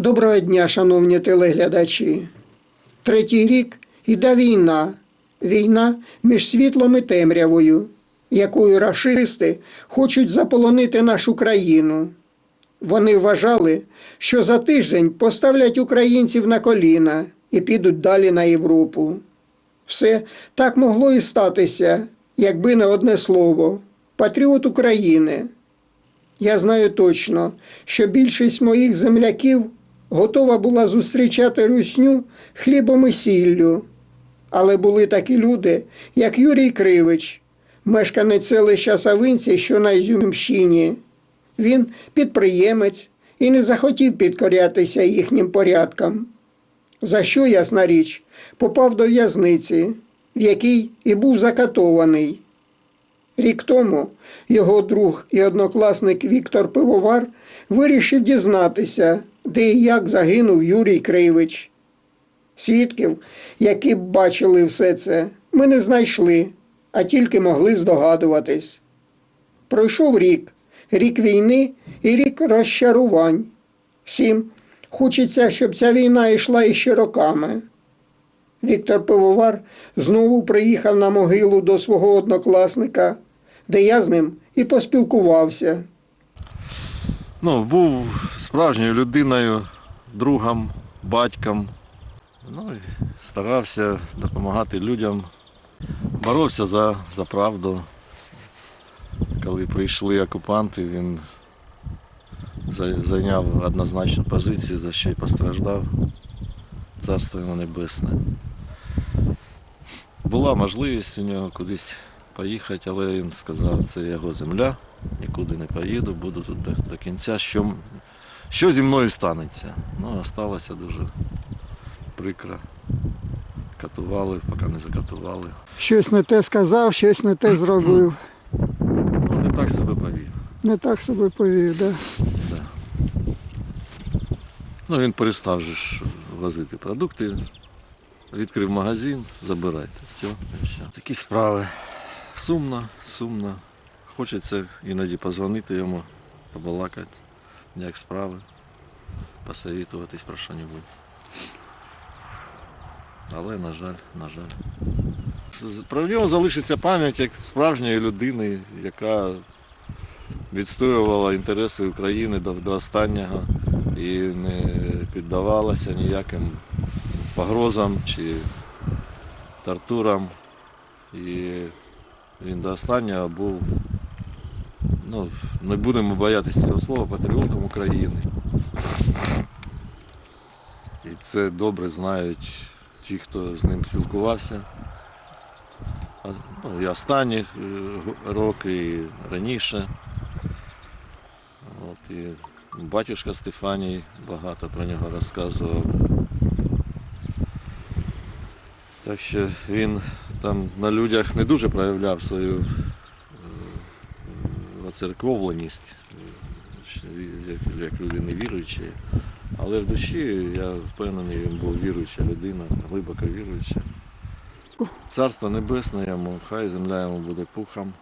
Доброго дня, шановні телеглядачі. Третій рік іде війна. Війна між світлом і темрявою, якою рашисти хочуть заполонити нашу країну. Вони вважали, що за тиждень поставлять українців на коліна і підуть далі на Європу. Все так могло і статися, якби не одне слово патріот України. Я знаю точно, що більшість моїх земляків готова була зустрічати русню хлібом і сіллю. Але були такі люди, як Юрій Кривич, мешканець селища Савинці, що на Ізюмщині. Він підприємець і не захотів підкорятися їхнім порядкам. За що, ясна річ, попав до в'язниці, в якій і був закатований. Рік тому його друг і однокласник Віктор Пивовар вирішив дізнатися, де і як загинув Юрій Кривич. Свідків, які б бачили все це, ми не знайшли, а тільки могли здогадуватись. Пройшов рік, рік війни і рік розчарувань. Всім хочеться, щоб ця війна йшла іще роками. Віктор Пивовар знову приїхав на могилу до свого однокласника, де я з ним і поспілкувався. Ну, був справжньою людиною, другом, батьком. Ну, і старався допомагати людям. Боровся за, за правду. Коли прийшли окупанти, він зайняв однозначну позицію, за що й постраждав. Царство йому небесне. Була можливість у нього кудись поїхати, але він сказав, це його земля, нікуди не поїду, буду тут до, до кінця. Що, що зі мною станеться? Ну, осталося дуже прикро. Катували, поки не закатували. Щось не те сказав, щось не те зробив. Ну, не так себе повів. Не так себе повів, да? Да. Ну, він перестав же ж возити продукти, відкрив магазин, забирайте. Все, і все. Такі справи. Сумно, сумно. Хочеться іноді позвонити йому, побалакати, як справи, посовітуватись про що-небудь. Але, на жаль, на жаль. Про нього залишиться пам'ять як справжньої людини, яка відстоювала інтереси України до, до останнього і не піддавалася ніяким погрозам чи тортурам. І він до останнього був, ну, не будемо боятися цього слова, патріотом України. І це добре знають ті, хто з ним спілкувався. Ну, і останні е, роки, і раніше. От, і батюшка Стефаній багато про нього розказував. Так що він там на людях не дуже проявляв свою е, оцерковленість, е, як, як людини віруючі. Але в душі я впевнений, він був віруюча людина, глибоко віруюча. Царство небесне йому, хай земля йому буде пухом.